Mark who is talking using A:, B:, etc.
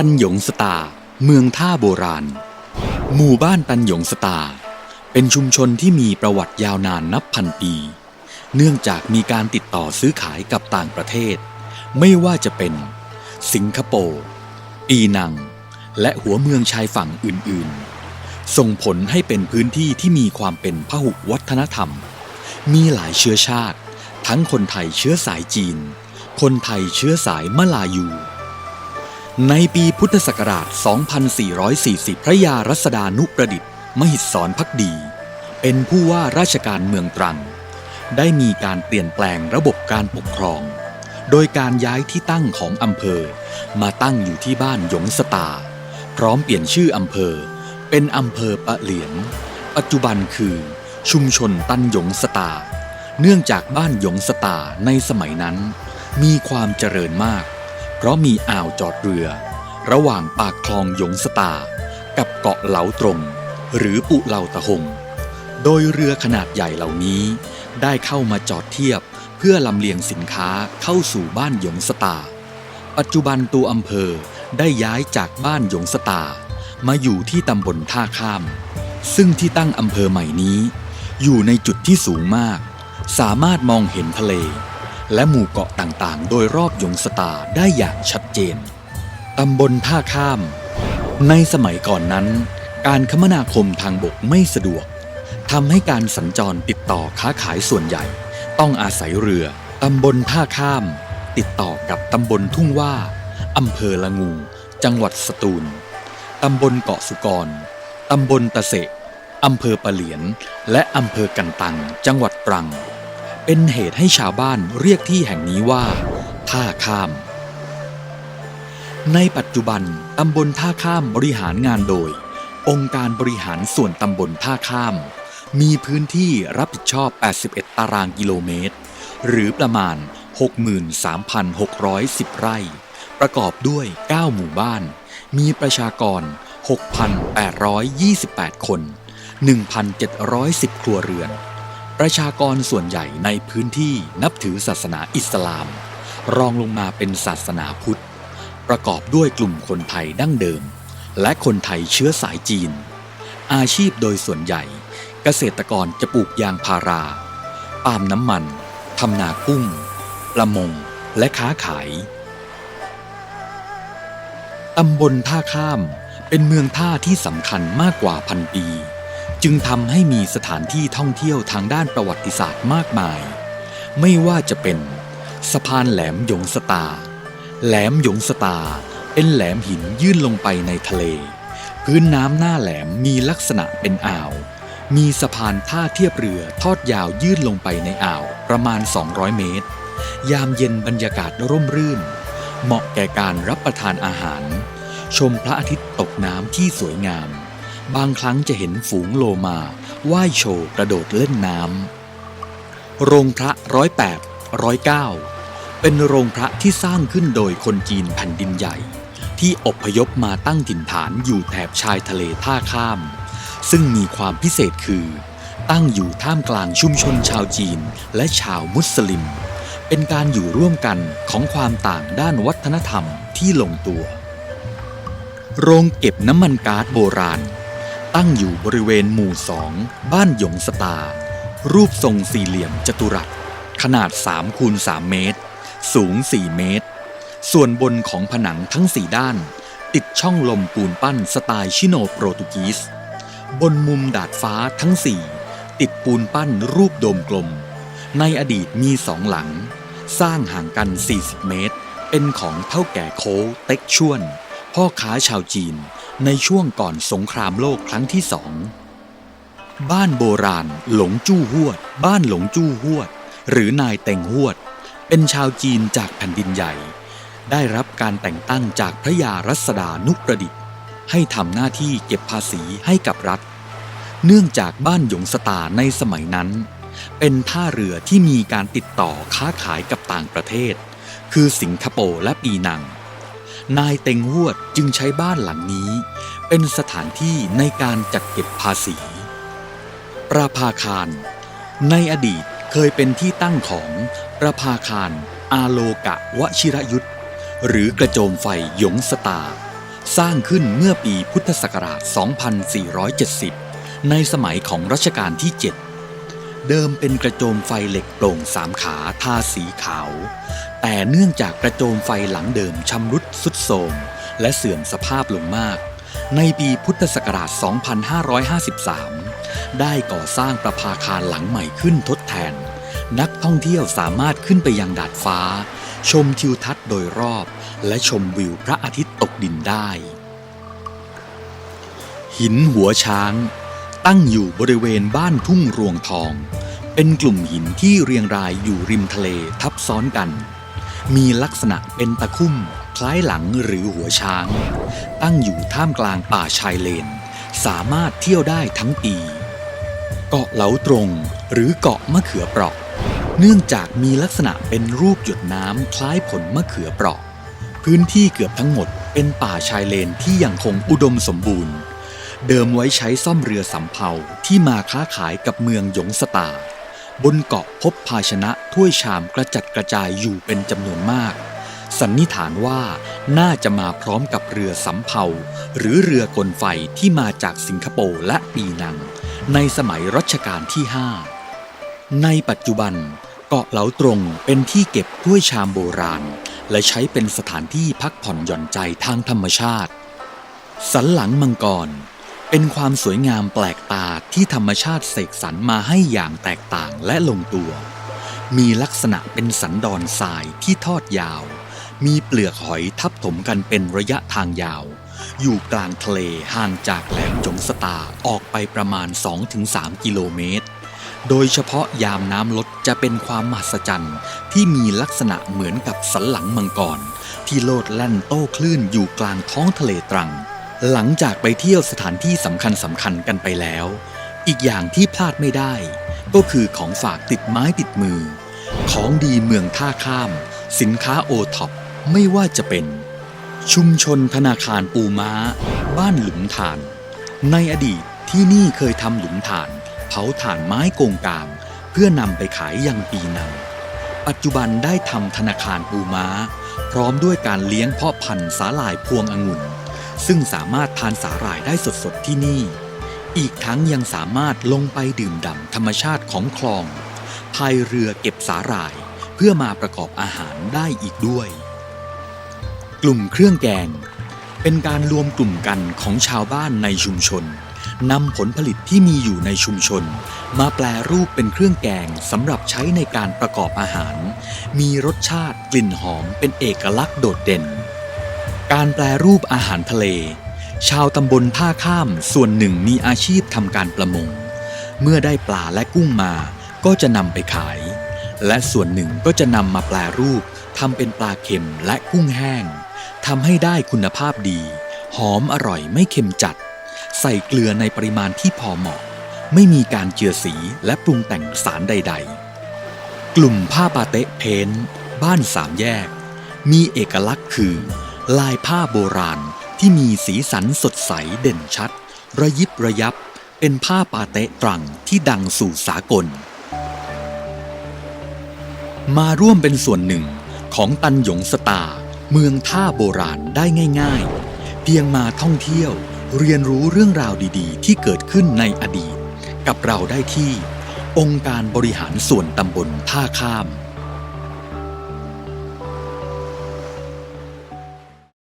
A: ตันหยงสตา เมืองท่าโบราณ หมู่บ้านตันหยงสตา เป็นชุมชนที่มีประวัติยาวนานนับพันปี เนื่องจากมีการติดต่อซื้อขายกับต่างประเทศ ไม่ว่าจะเป็น สิงคโปร์ปีนัง และหัวเมืองชายฝั่งอื่นๆ ส่งผลให้เป็นพื้นที่ที่มีความเป็นพหุวัฒนธรรม มีหลายเชื้อชาติ ทั้งคนไทยเชื้อสายจีน คนไทยเชื้อสายมลายู ในปีพุทธศักราช 2440 พระยารัศดานุประดิษฐ์ มหิดสอนพักดี เป็นผู้ว่าราชการเมืองตรัง ได้มีการเปลี่ยนแปลงระบบการปกครอง โดยการย้ายที่ตั้งของอำเภอ มาตั้งอยู่ที่บ้านหยงสตา พร้อมเปลี่ยนชื่ออำเภอ เป็นอำเภอปะเหลียน ปัจจุบันคือ ชุมชนตันหยงสตา เนื่องจากบ้านหยงสตาในสมัยนั้น มีความเจริญมาก เพราะมีอ่าวจอดเรือ ระหว่างปากคลองหยงสตา กับเกาะเหลาตรง หรือปุเหลาตะหง โดยเรือขนาดใหญ่เหล่านี้ ได้เข้ามาจอดเทียบเพื่อลำเลียงสินค้าเข้าสู่บ้านหยงสตา ปัจจุบันตัวอำเภอได้ย้ายจากบ้านหยงสตา มาอยู่ที่ตำบลท่าข้าม ซึ่งที่ตั้งอำเภอใหม่นี้ อยู่ในจุดที่สูงมาก สามารถมองเห็นทะเล และหมู่เกาะต่างๆ โดยรอบยงสตาได้อย่างชัดเจน ตำบลท่าข้าม ในสมัยก่อนนั้น การคมนาคมทางบกไม่สะดวกทำให้การสัญจรติดต่อค้าขายส่วนใหญ่ ต้องอาศัยเรือตำบลท่าข้าม ติดต่อกับตำบลทุ่งว่าอำเภอละงู จังหวัดสตูลตำบลเกาะสุกรตำบลตะเสะอำเภอปะเหลียน และอำเภอกันตัง จังหวัดตรัง เป็นเหตุให้ชาวบ้านเรียกที่แห่งนี้ว่า ท่าข้าม ในปัจจุบันตำบลท่าข้ามบริหารงานโดย องค์การบริหารส่วนตำบลท่าข้าม มีพื้นที่รับผิดชอบ 81 ตารางกิโลเมตร หรือประมาณ 63,610 ไร่ ประกอบด้วย 9 หมู่บ้าน มีประชากร 6,828 คน 1,710 ครัวเรือน ประชากรส่วนใหญ่ในพื้นที่นับถือศาสนาอิสลาม รองลงมาเป็นศาสนาพุทธ ประกอบด้วยกลุ่มคนไทยดั้งเดิม และคนไทยเชื้อสายจีน อาชีพโดยส่วนใหญ่ เกษตรกรจะปลูกยางพาราปาล์มน้ำมันทำนากุ้ง ประมง และค้าขาย ตำบลท่าข้ามเป็นเมืองท่าที่สำคัญมากกว่าพันปี จึงทำให้มีสถานที่ท่องเที่ยวทางด้านประวัติศาสตร์มากมาย ไม่ว่าจะเป็นสะพานแหลมหยงสตา แหลมหยงสตาเป็นแหลมหินยื่นลงไปในทะเล พื้นน้ำหน้าแหลมมีลักษณะเป็นอ่าว มีสะพานท่าเทียบเรือทอดยาวยื่นลงไปในอ่าวประมาณ 200 เมตร ยามเย็นบรรยากาศร่มรื่น เหมาะแก่การรับประทานอาหาร ชมพระอาทิตย์ตกน้ำที่สวยงาม บางครั้งจะเห็นฝูงโลมาว่ายโชว์กระโดดเล่นน้ำโรงพระร้อยแปดร้อยเก้าเป็นโรงพระที่สร้างขึ้นโดยคนจีนแผ่นดินใหญ่ ที่อพยพมาตั้งถิ่นฐานอยู่แถบชายทะเลท่าข้าม ซึ่งมีความพิเศษคือ ตั้งอยู่ท่ามกลางชุมชนชาวจีนและชาวมุสลิม เป็นการอยู่ร่วมกันของความต่างด้านวัฒนธรรมที่ลงตัว โรงเก็บน้ำมันก๊าซโบราณ ตั้งอยู่บริเวณหมู่สองบ้านหยงสตา รูปทรงสี่เหลี่ยมจัตุรัส ขนาด3คูณ3เมตร สูง 4 เมตร ส่วนบนของผนังทั้ง4ด้าน ติดช่องลมปูนปั้นสไตล์ชิโนโปรตุกีส บนมุมดาดฟ้าทั้ง4ติดปูนปั้นรูปโดมกลม ในอดีตมีสองหลัง สร้างห่างกัน 40 เมตร เป็นของเท่าแก่โคเต็กชวน พ่อค้าชาวจีน ในช่วงก่อนสงครามโลกครั้งที่สอง บ้านโบราณหลงจู้ฮวด บ้านหลงจู้ฮวด หรือนายเต็งฮวด เป็นชาวจีนจากแผ่นดินใหญ่ ได้รับการแต่งตั้งจากพระยารัศดานุประดิษฐ์ ให้ทำหน้าที่เก็บภาษีให้กับรัฐ เนื่องจากบ้านหยงสตาในสมัยนั้น เป็นท่าเรือที่มีการติดต่อค้าขายกับต่างประเทศ คือสิงคโปร์และปีนัง นายเต็งฮวดจึงใช้บ้านหลังนี้ เป็นสถานที่ในการจัดเก็บภาษี ประภาคาร ในอดีตเคยเป็นที่ตั้งของประภาคาร อาโลกะวชิรยุทธหรือกระโจมไฟหยงสตา สร้างขึ้นเมื่อปีพุทธศักราช 2470 ในสมัยของรัชกาลที่ 7 เดิมเป็นกระโจมไฟเหล็กโปร่งสามขาทาสีขาว แต่เนื่องจากกระโจมไฟหลังเดิมชำรุดสุดโทรมและเสื่อมสภาพลงมาก ในปีพุทธศักราช 2553 ได้ก่อสร้างประภาคารหลังใหม่ขึ้นทดแทน นักท่องเที่ยวสามารถขึ้นไปยังดาดฟ้า ชมทิวทัศน์โดยรอบ และชมวิวพระอาทิตย์ตกดินได้ หินหัวช้าง ตั้งอยู่บริเวณบ้านทุ่งรวงทอง เป็นกลุ่มหินที่เรียงรายอยู่ริมทะเลทับซ้อนกัน มีลักษณะเป็นตะคุ่ม คล้ายหลังหรือหัวช้าง ตั้งอยู่ท่ามกลางป่าชายเลน สามารถเที่ยวได้ทั้งปี เกาะเหลาตรง หรือเกาะมะเขือเปราะ เนื่องจากมีลักษณะเป็นรูปหยดน้ำคล้ายผลมะเขือเปราะ พื้นที่เกือบทั้งหมดเป็นป่าชายเลนที่ยังคงอุดมสมบูรณ์ เดิมไว้ใช้ซ่อมเรือสำเภาที่มาค้าขายกับเมืองหยงสตา บนเกาะพบภาชนะถ้วยชามกระจัดกระจายอยู่เป็นจำนวนมาก สันนิษฐานว่าน่าจะมาพร้อมกับเรือสำเภาหรือเรือกลไฟที่มาจากสิงคโปร์และปีนัง ในสมัยรัชกาลที่ 5 ในปัจจุบัน เกาะเหลาตรงเป็นที่เก็บถ้วยชามโบราณ และใช้เป็นสถานที่พักผ่อนหย่อนใจทางธรรมชาติ สันหลังมังกร เป็นความสวยงามแปลกตาที่ธรรมชาติเสกสรรมาให้อย่างแตกต่างและลงตัว มีลักษณะเป็นสันดอนทรายที่ทอดยาว มีเปลือกหอยทับถมกันเป็นระยะทางยาว อยู่กลางทะเลห่างจากแหลมจงสตาออกไปประมาณ 2-3 กิโลเมตร โดยเฉพาะยามน้ำลดจะเป็นความมหัศจรรย์ที่มีลักษณะเหมือนกับสันหลังมังกรที่โลดแล่นโต้คลื่นอยู่กลางท้องทะเลตรัง หลังจากไปเที่ยวสถานที่สำคัญสำคัญกันไปแล้ว อีกอย่างที่พลาดไม่ได้ ก็คือของฝากติดไม้ติดมือ ของดีเมืองท่าข้าม สินค้าโอท็อปไม่ว่าจะเป็น ชุมชนธนาคารปูม้า บ้านหลุมถ่าน ในอดีตที่นี่เคยทำหลุมถ่าน เผาถ่านไม้โกงกาง เพื่อนำไปขายยังปีนังปัจจุบันได้ทำธนาคารปูม้า พร้อมด้วยการเลี้ยงเพาะพันธุ์สาหร่ายพวงองุ่น ซึ่งสามารถทานสาหร่ายได้สดๆที่นี่ อีกทั้งยังสามารถลงไปดื่มด่ำธรรมชาติของคลองพายเรือเก็บสาหร่ายเพื่อมาประกอบอาหารได้อีกด้วย กลุ่มเครื่องแกง เป็นการรวมกลุ่มกันของชาวบ้านในชุมชนนำผลผลิตที่มีอยู่ในชุมชน มาแปลรูปเป็นเครื่องแกงสำหรับใช้ในการประกอบอาหาร มีรสชาติกลิ่นหอมเป็นเอกลักษณ์โดดเด่น การแปลรูปอาหารทะเล ชาวตำบลท่าข้ามส่วนหนึ่งมีอาชีพทำการประมง เมื่อได้ปลาและกุ้งมาก็จะนำไปขาย และส่วนหนึ่งก็จะนำมาแปลรูปทำเป็นปลาเค็มและกุ้งแห้งทำให้ได้คุณภาพดี หอมอร่อยไม่เค็มจัด ใส่เกลือในปริมาณที่พอเหมาะ ไม่มีการเจือสีและปรุงแต่งสารใด ๆ กลุ่มผ้าปาเตะเพ้น บ้านสามแยก มีเอกลักษณ์คือ ลายผ้าโบราณที่มีสีสันสดใสเด่นชัด ระยิบระยับ เป็นผ้าปาเตะตรังที่ดังสู่สากล มาร่วมเป็นส่วนหนึ่งของตันหยงสตา เมืองท่าโบราณได้ง่าย ๆ เพียงมาท่องเที่ยวเรียนรู้เรื่องราวดีๆ ที่เกิดขึ้นในอดีต กับเราได้ที่ องค์การบริหารส่วนตำบลท่าข้าม